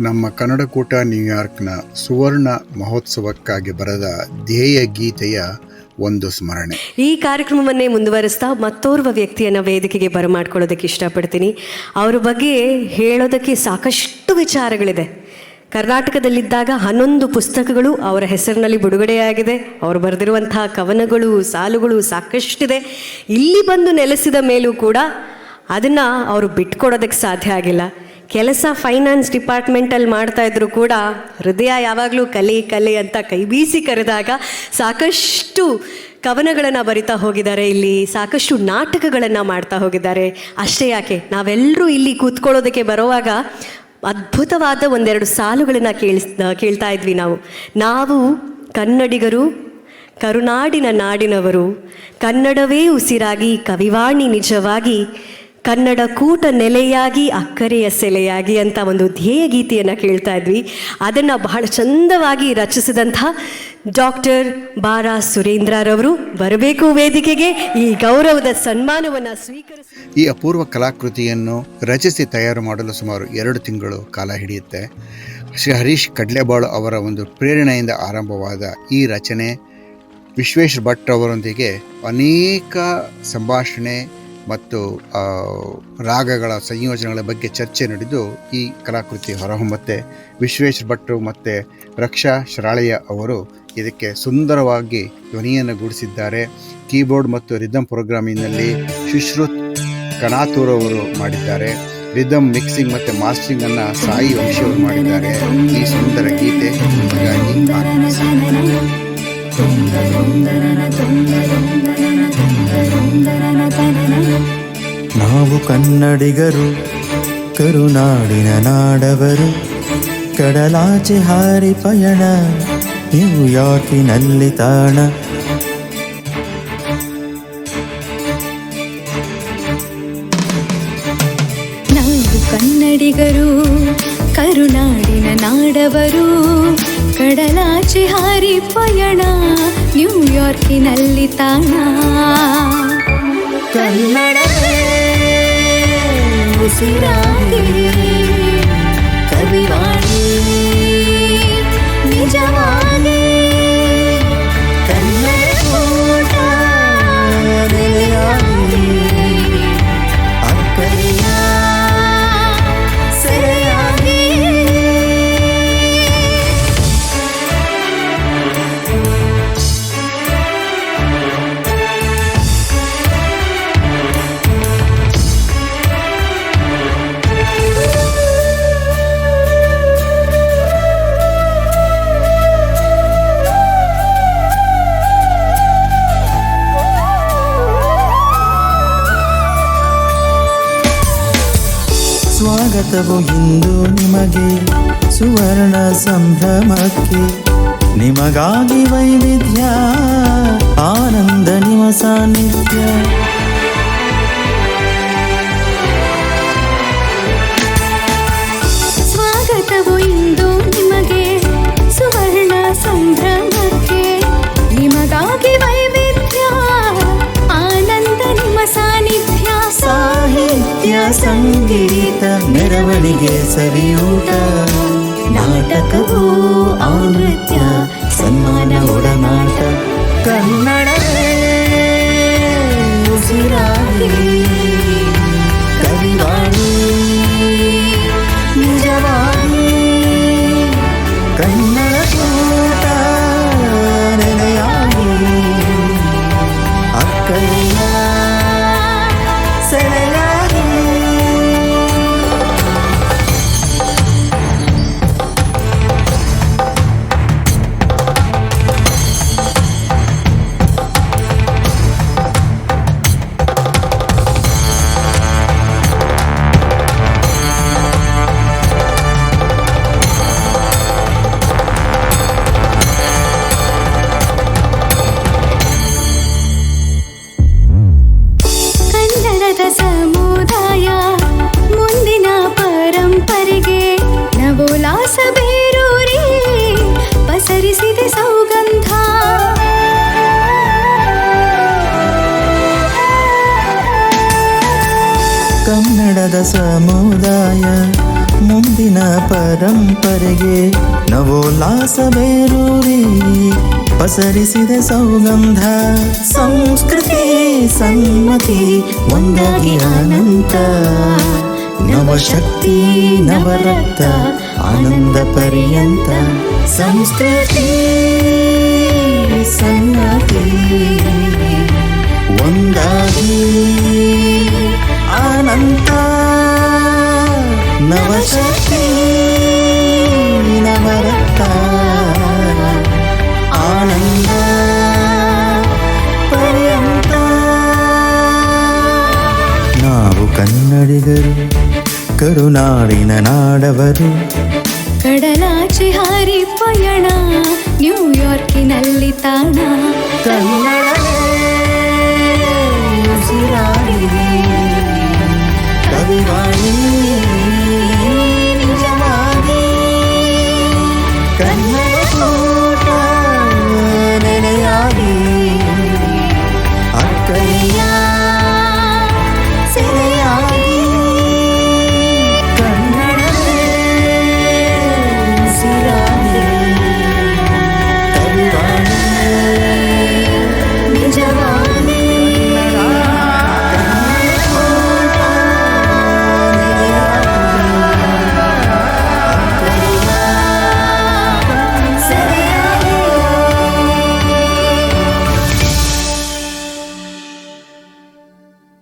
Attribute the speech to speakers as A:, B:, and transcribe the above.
A: ನಮ್ಮ ಕನ್ನಡಕೂಟ ನ್ಯೂಯಾರ್ಕ್ನ ಸುವರ್ಣ ಮಹೋತ್ಸವಕ್ಕಾಗಿ ಬರೆದ ಧ್ಯೇಯ ಗೀತೆಯ ಒಂದು ಸ್ಮರಣೆ.
B: ಈ ಕಾರ್ಯಕ್ರಮವನ್ನೇ ಮುಂದುವರಿಸ್ತಾ ಮತ್ತೋರ್ವ ವ್ಯಕ್ತಿಯನ್ನು ವೇದಿಕೆಗೆ ಬರಮಾಡ್ಕೊಳ್ಳೋದಕ್ಕೆ ಇಷ್ಟಪಡ್ತೀನಿ. ಅವ್ರ ಬಗ್ಗೆ ಹೇಳೋದಕ್ಕೆ ಸಾಕಷ್ಟು ವಿಚಾರಗಳಿದೆ. ಕರ್ನಾಟಕದಲ್ಲಿದ್ದಾಗ ಹನ್ನೊಂದು ಪುಸ್ತಕಗಳು ಅವರ ಹೆಸರಿನಲ್ಲಿ ಬಿಡುಗಡೆಯಾಗಿದೆ. ಅವರು ಬರೆದಿರುವಂತಹ ಕವನಗಳು, ಸಾಲುಗಳು ಸಾಕಷ್ಟಿದೆ. ಇಲ್ಲಿ ಬಂದು ನೆಲೆಸಿದ ಮೇಲೂ ಕೂಡ ಅದನ್ನು ಅವರು ಬಿಟ್ಕೊಡೋದಕ್ಕೆ ಸಾಧ್ಯ ಆಗಿಲ್ಲ. ಕೆಲಸ ಫೈನಾನ್ಸ್ ಡಿಪಾರ್ಟ್ಮೆಂಟಲ್ಲಿ ಮಾಡ್ತಾ ಇದ್ರು ಕೂಡ ಹೃದಯ ಯಾವಾಗಲೂ ಕಲಿ, ಕಲೆ ಅಂತ ಕೈ ಬೀಸಿ ಕರೆದಾಗ ಸಾಕಷ್ಟು ಕವನಗಳನ್ನು ಬರಿತಾ ಹೋಗಿದ್ದಾರೆ ಇಲ್ಲಿ, ಸಾಕಷ್ಟು ನಾಟಕಗಳನ್ನು ಮಾಡ್ತಾ ಹೋಗಿದ್ದಾರೆ. ಅಷ್ಟೇ ಯಾಕೆ ನಾವೆಲ್ಲರೂ ಇಲ್ಲಿ ಕೂತ್ಕೊಳ್ಳೋದಕ್ಕೆ ಬರುವಾಗ ಅದ್ಭುತವಾದ ಒಂದೆರಡು ಸಾಲುಗಳನ್ನು ಕೇಳಿಸ್ ಕೇಳ್ತಾ ಇದ್ವಿ ನಾವು. ನಾವು ಕನ್ನಡಿಗರು, ಕರುನಾಡಿನ ನಾಡಿನವರು, ಕನ್ನಡವೇ ಉಸಿರಾಗಿ, ಕವಿವಾಣಿ ನಿಜವಾಗಿ ಕನ್ನಡ ಕೂಟ ನೆಲೆಯಾಗಿ, ಅಕ್ಕರೆಯ ಸೆಲೆಯಾಗಿ ಅಂತ ಒಂದು ಧ್ಯೇಯ ಗೀತೆಯನ್ನು ಕೇಳ್ತಾ ಇದ್ವಿ. ಅದನ್ನು ಬಹಳ ಚಂದವಾಗಿ ರಚಿಸಿದಂಥ ಡಾಕ್ಟರ್ ಬಾರಾ ಸುರೇಂದ್ರರವರು ಬರಬೇಕು ವೇದಿಕೆಗೆ. ಈ ಗೌರವದ ಸನ್ಮಾನವನ್ನು ಸ್ವೀಕರಿಸಿ
A: ಈ ಅಪೂರ್ವ ಕಲಾಕೃತಿಯನ್ನು ರಚಿಸಿ ತಯಾರು ಮಾಡಲು ಸುಮಾರು ಎರಡು ತಿಂಗಳು ಕಾಲ ಹಿಡಿಯುತ್ತೆ. ಶ್ರೀ ಹರೀಶ್ ಕಡ್ಲೆಬಾಳು ಅವರ ಒಂದು ಪ್ರೇರಣೆಯಿಂದ ಆರಂಭವಾದ ಈ ರಚನೆ ವಿಶ್ವೇಶ್ ಭಟ್ ಅವರೊಂದಿಗೆ ಅನೇಕ ಸಂಭಾಷಣೆ ಮತ್ತು ರಾಗಗಳ ಸಂಯೋಜನೆಗಳ ಬಗ್ಗೆ ಚರ್ಚೆ ನಡೆದು ಈ ಕಲಾಕೃತಿ ಹೊರಹೊಮ್ಮತ್ತೆ. ವಿಶ್ವೇಶ್ ಭಟ್ ಮತ್ತು ರಕ್ಷಾ ಶ್ರಾಳಯ್ಯ ಅವರು ಇದಕ್ಕೆ ಸುಂದರವಾಗಿ ಧ್ವನಿಯನ್ನು ಗೂಡಿಸಿದ್ದಾರೆ. ಕೀಬೋರ್ಡ್ ಮತ್ತು ರಿದಮ್ ಪ್ರೋಗ್ರಾಮಿಂಗ್ನಲ್ಲಿ ಶುಶ್ರುತ್ ಕನಾತೂರ್ ಅವರು ಮಾಡಿದ್ದಾರೆ. ರಿದಮ್ ಮಿಕ್ಸಿಂಗ್ ಮತ್ತು ಮಾಸ್ಟ್ರಿಂಗನ್ನು ಸಾಯಿ ವಂಶಿಯವರು ಮಾಡಿದ್ದಾರೆ. ಈ ಸುಂದರ ಗೀತೆ ನಿಮಗಾಗಿ
C: ನಾವು ಕನ್ನಡಿಗರು ಕರುನಾಡಿನ ನಾಡವರು ಕಡಲಾಚೆ ಹಾರಿ ಪಯಣ ನ್ಯೂಯಾರ್ಕಿನಲ್ಲಿ ತಾಣ.
D: ನಾವು ಕನ್ನಡಿಗರು ಕರುನಾಡಿನ ನಾಡವರು ಕಡಲಾಚೆ ಹಾರಿ ಪಯಣ ನ್ಯೂಯಾರ್ಕಿನಲ್ಲಿ ತಾಣ. ಕನ್ನಡವೇ ಉಸಿರಾಗಿ
C: ಸ್ವಾಗತವು ಇಂದು ನಿಮಗೆ ಸುವರ್ಣ ಸಂಭ್ರಮಕ್ಕೆ. ನಿಮಗಾಗಿ ವೈವಿಧ್ಯ ಆನಂದ ನಿಮ ಸಾನ್ನಿಧ್ಯ ಮೆರವಣಿಗೆ ಸವಿಯೂಟ ನಾಟಕವು ಆನೃತ್ಯ ಸನ್ಮಾನ ಒಡನಾಟ
D: ಕನ್ನಡದ ಸಮುದಾಯ, ಮುಂದಿನ ಪರಂಪರೆಗೆ ನವೋಲ್ಲಾಸ ಬೇರೂರಿ, ಪಸರಿಸಿದೆ ಸೌಗಂಧ,
C: ಸಂಸ್ಕೃತಿ ಸಮ್ಮತಿ ಒಂದಾಗಿ ಅನಂತ. ನವಶಕ್ತಿ, ನವರಕ್ತ, ಆನಂದ ಪರ್ಯಂತ. ಸಂಸ್ಕೃತಿ ಸಮ್ಮತಿ ಒಂದಾಗಿ ಕನ್ನಡಿಗರು ಕರುನಾಡಿನ ನಾಡವರು
E: ಕಡಲಾಚೆ ಹಾರಿ ಪಯಣ ನ್ಯೂಯಾರ್ಕಿನಲ್ಲಿ ತಾಣ
C: ಕನ್ನಡವೇ ಉಸಿರಾಡಿದೆ ಕವಿವಾಣಿ ನಿಜವಾಗಿ ಕನ್ನಡವು